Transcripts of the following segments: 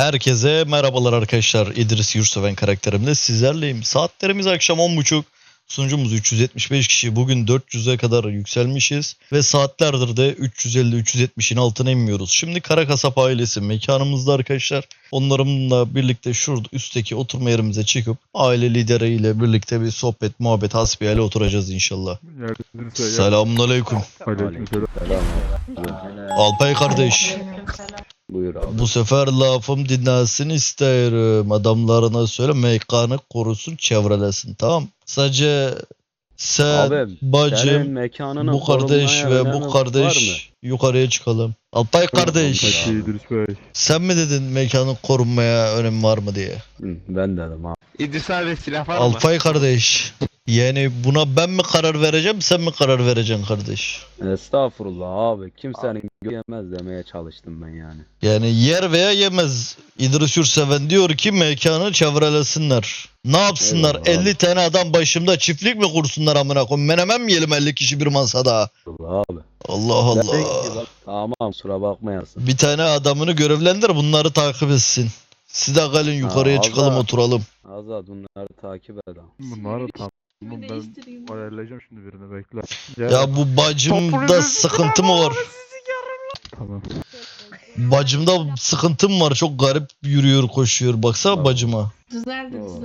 Herkese merhabalar arkadaşlar. İdris Yurtseven karakterimle sizlerleyim. Saatlerimiz akşam 10.30. Sunucumuz 375 kişi. Bugün 400'e kadar yükselmişiz. Ve saatlerdir de 350-370'in altına inmiyoruz. Şimdi Kara Kasap ailesi mekanımızda arkadaşlar. Onlarımla birlikte şurada üstteki oturma yerimize çıkıp aile lideriyle birlikte bir sohbet, muhabbet, hasbihale oturacağız inşallah. Selamünaleyküm. Aleykümselam. Alpay kardeş. Buyur abi. Bu sefer lafım dinlensin isterim. Adamlarına söyle mekanı korusun çevrelesin tamam. Sadece sen, Senin bacım, bu kardeş ve bu kardeş yukarıya çıkalım. Alpay kardeş sen mi dedin mekanın korunmaya önemi var mı diye? Hı, ben dedim abi. İdris abi silah var mı? Alpay kardeş yani buna ben mi karar vereceğim sen mi karar vereceksin kardeş? Estağfurullah abi. Kimsenin yemez demeye çalıştım ben yani. Yani yer veya yemez. İdris Yurtseven diyor ki mekanı çevrelesinler. Ne yapsınlar? Eyvallah. 50 tane adam başımda çiftlik mi kursunlar amına koyayım? Menemen mi yiyelim 50 kişi bir masada? Allah abi. Allah Allah. Tamam kusura bakmayasın. Bir tane adamını görevlendir bunları takip etsin. Siz de gelin yukarıya Allah. çıkalım oturalım. Azat bunları takip et abi. Bunları tamam. Bunu Ben değiştireyim. ayarlayacağım şimdi birini bekle. Ya bu bacımda sıkıntı mı var? Tamam. Bacımda sıkıntım var. Çok garip yürüyor koşuyor. Baksana Tamam. bacıma. Düzeldi Oo.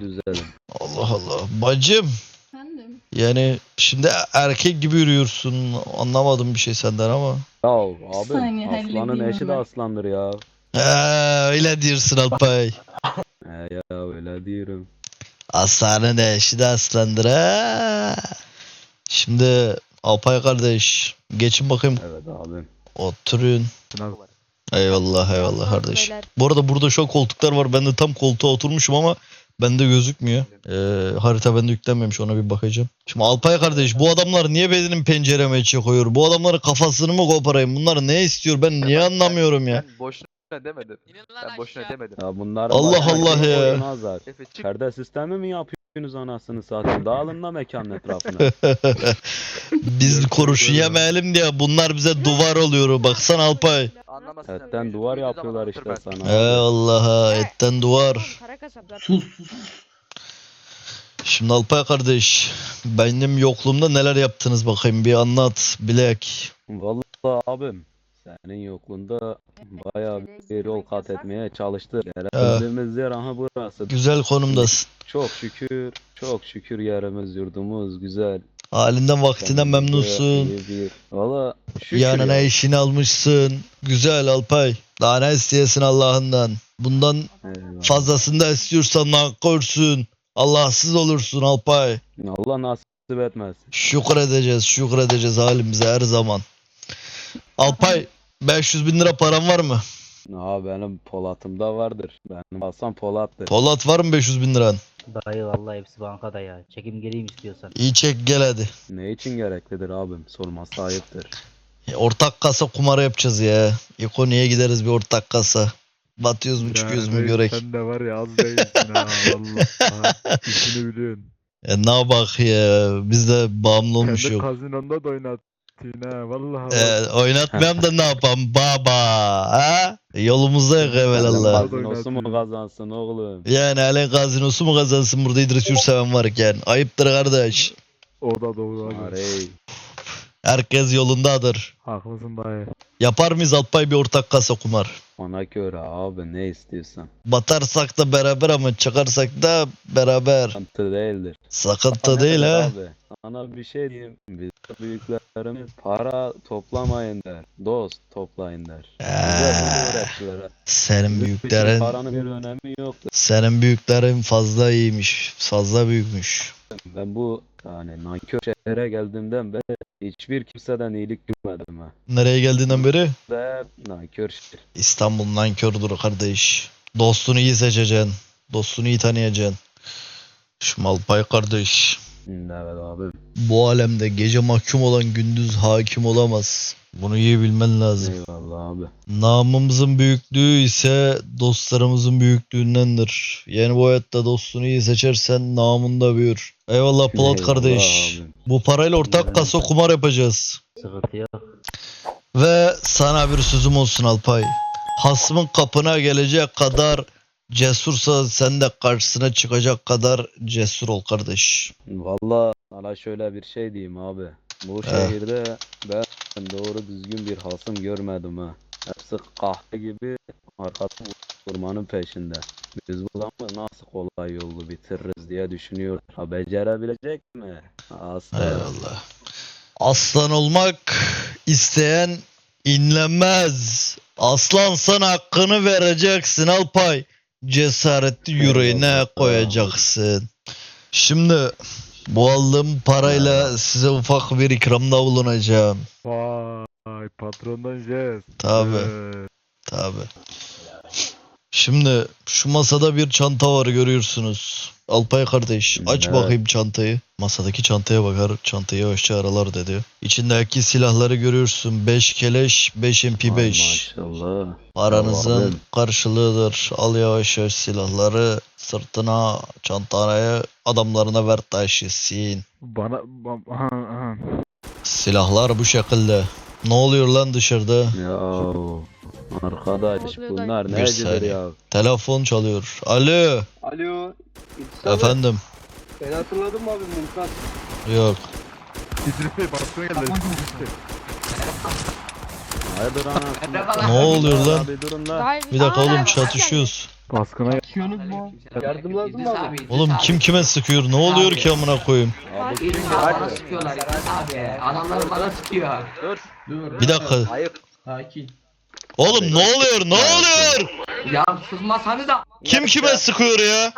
düzeldi. Allah Allah. Bacım. Efendim? Yani şimdi erkek gibi yürüyorsun. Anlamadım bir şey senden ama. Ya abi saniye, aslanın halledeyim eşi de hemen. aslandır ya. Ee, öyle diyorsun Alpay. He ya öyle diyorum. Aslanın eşi de aslandır ha. Şimdi Alpay kardeş geçin bakayım Evet abi. oturun. Sınav. Eyvallah eyvallah kardeş. Bu arada burada şu an koltuklar var. Ben de tam koltuğa oturmuşum ama bende gözükmüyor. Ee, harita bende yüklenmemiş ona bir bakacağım. Şimdi Alpay kardeş bu adamlar niye benim pencereme koyuyor? Bu adamların kafasını mı koparayım? Bunlar ne istiyor? Ben niye anlamıyorum ya? Demedim. Ben boşuna demedim. Ya bunlar Allah başka Allah şey ya. oyun Azat. Efe çık. Perde sistemi mi yapıyorsunuz anasını satayım? Dağılın da mekanın etrafına. Biz kurşun yemeyelim diye bunlar bize duvar oluyor. Baksana Alpay. Anlamasın. Etten duvar yapıyorlar işte sana. Eyvallah ha etten duvar. Sus sus. Şimdi Alpay kardeş benim yokluğumda neler yaptınız bakayım bir anlat bilek. Vallahi abim senin yokluğunda bayağı bir yol kat etmeye çalıştık. Ee. Geldiğimiz yer aha burası. Güzel konumdasın. Çok şükür, çok şükür yerimiz, yurdumuz güzel. Halinden vaktinden Kendimize memnunsun. iyi bir- Valla şükür Yanına ya. işini almışsın. Güzel Alpay. Daha ne isteyesin Allah'ından. Bundan Eyvallah. fazlasını da istiyorsan nankörsün. Allahsız olursun Alpay. Allah nasip etmez. Şükredeceğiz, şükredeceğiz halimize her zaman. Alpay 500 bin lira param var mı? Ha benim Polat'ımda vardır. Benim Hasan Polat'tır. Polat var mı 500 bin liran? Dayı vallahi hepsi bankada ya. Çekim geleyim istiyorsan. İyi çek gel hadi. ne için gereklidir abim? Sorması ayıptır. E, Ortak kasa kumarı yapacağız ya. İkoniye gideriz bir ortak kasa. Batıyoruz mu çıkıyoruz mu görek. Sen de var ya az değilsin ha valla. İşini biliyorsun. E, ne bak ya biz de bağımlı olmuş Kendi yok. kazinonda da ha vallahi. E, oynatmayayım da ne yapalım baba ha? Yolumuzda yok evelallah. Kazinosu mu kazansın oğlum? Yani Alen gazinosu mu kazansın burada İdris Yurtseven varken? Ayıptır kardeş. O da doğru abi. Arey. Herkes yolundadır. Haklısın dayı. Yapar mıyız Alpay bir ortak kasa kumar? Ona göre abi ne istiyorsan. Batarsak da beraber ama çıkarsak da beraber. Sıkıntı değildir. Sakatı değil ha. Abi, sana bir şey diyeyim. Biz büyüklerimiz para toplamayın der. Dost toplayın der. Ee, ha. senin için büyüklerin Paranın bir önemi yoktur. senin büyüklerin fazla iyiymiş. Fazla büyükmüş. Ben bu yani nankör şehre geldiğimden beri hiçbir kimseden iyilik görmedim ha. Nereye geldiğinden beri? Ve nankör şehir. İstanbul nankördür kardeş. Dostunu iyi seçeceksin. Dostunu iyi tanıyacaksın. Şu Alpay kardeş. Evet abi. Bu alemde gece mahkum olan gündüz hakim olamaz. Bunu iyi bilmen lazım. Eyvallah abi. Namımızın büyüklüğü ise dostlarımızın büyüklüğündendir. Yani bu hayatta dostunu iyi seçersen namın da büyür. Eyvallah Polat Eyvallah kardeş. abi. Bu parayla ortak kasa kumar yapacağız. Sıkıntı yok. Ve sana bir sözüm olsun Alpay. Hasmın kapına gelecek kadar cesursa sen de karşısına çıkacak kadar cesur ol kardeş. Valla sana şöyle bir şey diyeyim abi. Bu He. şehirde ben doğru düzgün bir hasım görmedim ha. Hepsi kahve gibi arkasını vurmanın peşinde. Biz bu zaman nasıl kolay yolu bitiririz diye düşünüyoruz. Ha becerebilecek mi? Asla. Eyvallah. Aslan olmak isteyen inlemez. Aslan sana hakkını vereceksin Alpay. Cesareti yüreğine koyacaksın. Şimdi bu aldığım parayla size ufak bir ikramda bulunacağım. Vay patrondan jest. Tabi Evet. tabi. Şimdi şu masada bir çanta var görüyorsunuz. Alpay kardeş aç Evet. bakayım çantayı. Masadaki çantaya bakar. Çantayı yavaşça aralar dedi. İçindeki silahları görüyorsun. 5 keleş, 5 Ay MP5. Maşallah. Paranızın Allah'ım. karşılığıdır. Al yavaş yavaş silahları sırtına, çantaya, adamlarına ver taşısın. Bana ba- aha, aha. Silahlar bu şekilde. Ne oluyor lan dışarıda? Ya arkadaş bunlar Bir necidir saniye. ya? Telefon çalıyor. Alo. Alo. İnsan Efendim. Ben hatırladım abi Mumtaz. Yok. İdris Bey patrona geldi. İdris. Hayırdır anasını? Ne oluyor lan? Abi durun lan. Bir dakika oğlum çatışıyoruz. Baskına. Yardım lazım mı abi? Oğlum kim kime sıkıyor? Ne oluyor ki amına koyayım? Abi bana sıkıyorlar ya abi. Adamlar bana sıkıyor. Bir dakika. Hayır. Oğlum ne oluyor? Ne oluyor? Ya sıkmasanız da. Kim kime sıkıyor ya?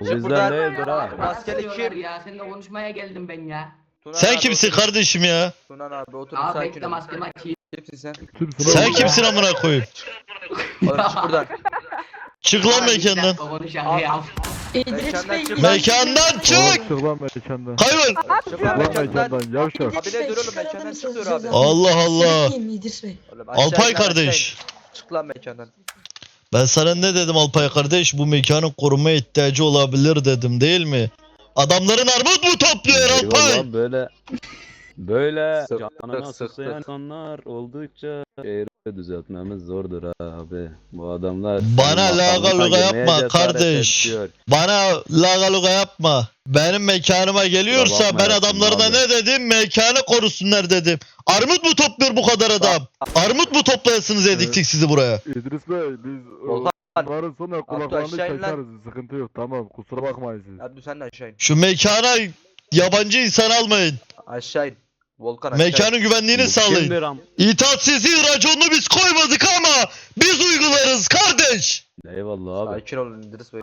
bizden değildir ha. Maskeli kim? Ya seninle konuşmaya geldim ben ya. Tunan Sen abi, kimsin otur. kardeşim ya? Tunan abi otur Abi sakin bekle ol. maskemi açayım. Kimsin sen? Sen kimsin amına koyayım? Oğlum çık buradan. Çık lan Abi, bir mekandan. dakika konuşalım ya. İdris Bey. çık. Mekandan çık. Çık lan mekandan. Kaybol. Çık lan mekandan. yavşak. Abi ne dur oğlum mekandan çıkıyor abi. Allah Allah. İdris Bey. Alpay kardeş. Çık lan mekandan. Ben sana ne dedim Alpay kardeş? Bu mekanın koruma ihtiyacı olabilir dedim değil mi? Adamların armut mu topluyor Alpay? Böyle böyle canına sık, sık, susayan sık. insanlar oldukça şehri düzeltmemiz zordur abi. Bu adamlar Bana senin laga makamına luga girmeye yapma kardeş. Bana laga luga yapma. Benim mekanıma geliyorsa bakma ben adamlarına abi. ne dedim? Mekanı korusunlar dedim. Armut mu topluyor bu kadar adam? Armut mu toplayasınız ediktik sizi buraya? İdris Bey biz Volkan. onların sonra kulaklarını çekeriz. Sıkıntı yok tamam kusura bakmayın siz. Hadi sen de aşağı in. Şu mekana yabancı insan almayın. Aşağı in. Volkan aşağı. Mekanın güvenliğini sağlayın. kimdir am- İtaatsizliğin raconunu biz koymadık ama biz uygularız kardeş. Eyvallah abi. Sakin olun İdris Bey.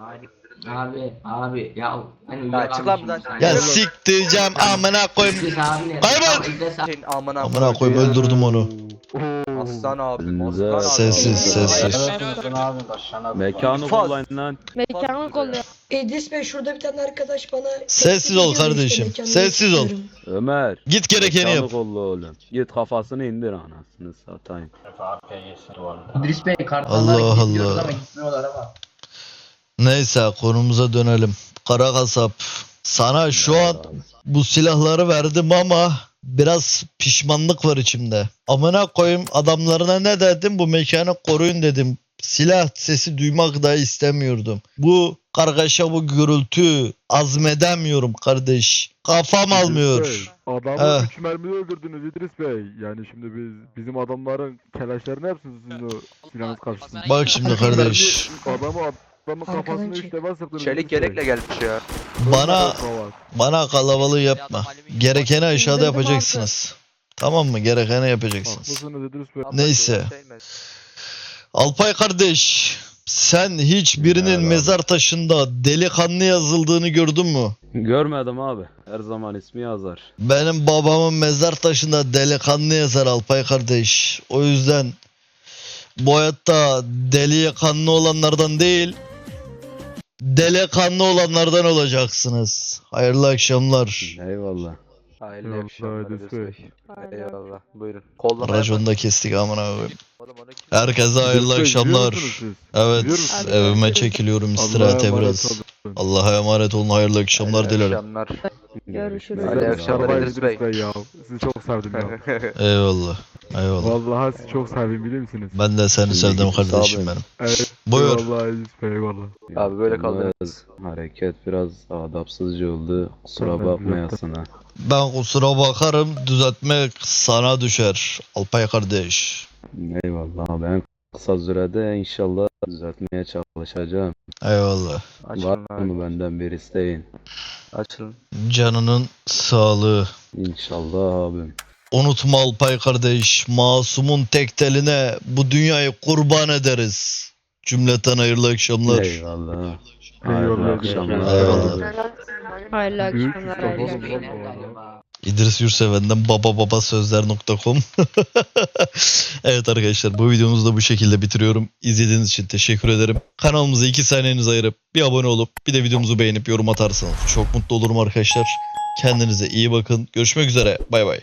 Abi abi ya. Ben Ya çık lan buradan. Ya siktireceğim amına koyayım. Kaybol! Amına koyayım öldürdüm onu. Aslan abi. Elinize Aslan abi. Sessiz sessiz. Mekanı İnfaz. kullanın lan. Mekanı kolluyor. İdris Bey şurada bir tane arkadaş bana... Sessiz ol kardeşim, sessiz ol. Ömer. Git gerekeni mekanı yap. kolla oğlum. Git kafasını indir anasını satayım. İdris Bey Allah Allah. Neyse konumuza dönelim. Kara kasap. Sana şu an bu silahları verdim ama biraz pişmanlık var içimde. Amına koyayım adamlarına ne dedim bu mekanı koruyun dedim. Silah sesi duymak da istemiyordum. Bu kargaşa bu gürültü azmedemiyorum kardeş. Kafam İdris almıyor. Bey, Adamı Ha. 3 mermi öldürdünüz İdris Bey. Yani şimdi biz bizim adamların kelaşlarını yapsın sizin o silahınız karşısında. Bak şimdi kardeş. Adamı adamın Arkadan çek. 3 defa sıktınız. Çelik yelekle gelmiş ya. Bana bana kalabalığı yapma. Gerekeni aşağıda yapacaksınız. Tamam mı? Gerekeni yapacaksınız. Neyse. Şey? Alpay kardeş, sen hiç birinin mezar taşında delikanlı yazıldığını gördün mü? Görmedim abi. Her zaman ismi yazar. Benim babamın mezar taşında delikanlı yazar Alpay kardeş. O yüzden bu hayatta delikanlı olanlardan değil, delikanlı olanlardan olacaksınız. Hayırlı akşamlar. Eyvallah. Hayırlı akşamlar. Eyvallah. Buyurun. Kollama Raconu da kestik amına koyayım. Herkese hayırlı akşamlar. Evet, evime çekiliyorum istirahate biraz. Allah'a emanet olun. Hayırlı akşamlar dilerim. Görüşürüz. Hayırlı akşamlar. Bey ya. Sizi çok sevdim ya. Eyvallah. Eyvallah. Vallahi sizi çok sevdim biliyor musunuz? Ben de seni sevdim kardeşim benim. Evet. Buyur. Vallahi İdris Bey eyvallah. Abi böyle kaldınız. Hareket biraz adapsızca oldu. Kusura bakmayasın ha. Ben kusura bakarım düzeltmek sana düşer. Alpay kardeş. Eyvallah ben kısa sürede inşallah düzeltmeye çalışacağım. Eyvallah. Açılın Var abi. mı benden bir isteğin? Açılın. Canının sağlığı. İnşallah abim. Unutma Alpay kardeş. Masumun tek teline bu dünyayı kurban ederiz. Cümleten hayırlı akşamlar. Eyvallah. Hayırlı akşamlar. Eyvallah. Hayırlı akşamlar. Hayırlı akşamlar. İdris Yurseven'den babababasözler.com Evet arkadaşlar bu videomuzu da bu şekilde bitiriyorum. İzlediğiniz için teşekkür ederim. Kanalımıza 2 saniyenizi ayırıp bir abone olup bir de videomuzu beğenip yorum atarsanız çok mutlu olurum arkadaşlar. Kendinize iyi bakın. Görüşmek üzere. Bay bay.